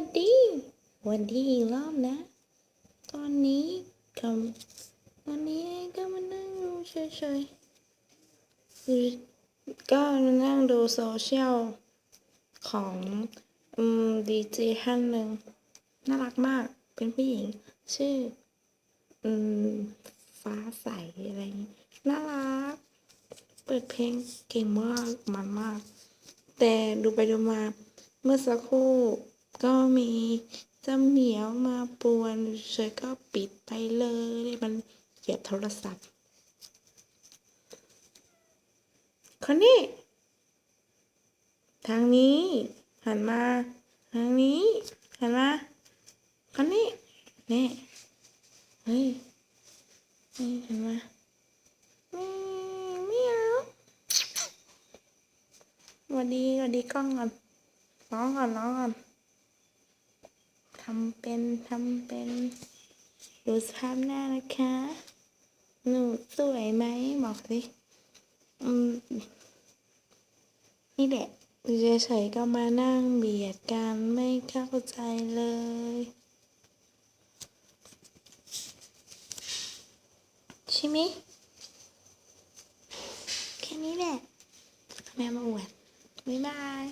สดี วันดีอีกรอบนะ ตอนนี้กำตอนนี้ก็มานั่งดูเฉยๆก็มานั่งดูโซเชียลของอืมดีเจท่านหนึ่งน่ารักมากเป็นผู้หญิง ชื่ออืมฟ้าใสอะไรอย่างงี้น่ารัก เปิดเพลงเก่งมากมันมาก แต่ดูไปดูมาเมื่อสักครู่ ก็มีเจ้าเหมียวมาปวนเฉยก็ปิดไปเลย มันเหยียบโทรศัพท์ คนนี้ ทางนี้ หันมา ทางนี้ หันมา คนนี้นี่เฮ้ยเฮ้ยหันมาไม่ไม่เอสวัสดีสวัสดีกล้องก่อนร้องก่อนร้องก่อนำเป็นทำเป็น ดูสภาพหน้านะคะ หนูสวยไหมบอกสิอืมนี่แหละเฉยๆก็มานั่งเบียดกันไม่เข้าใจเลยใช่ไหมแค่นี้แหละแม่มาอวดบ๊ายบาย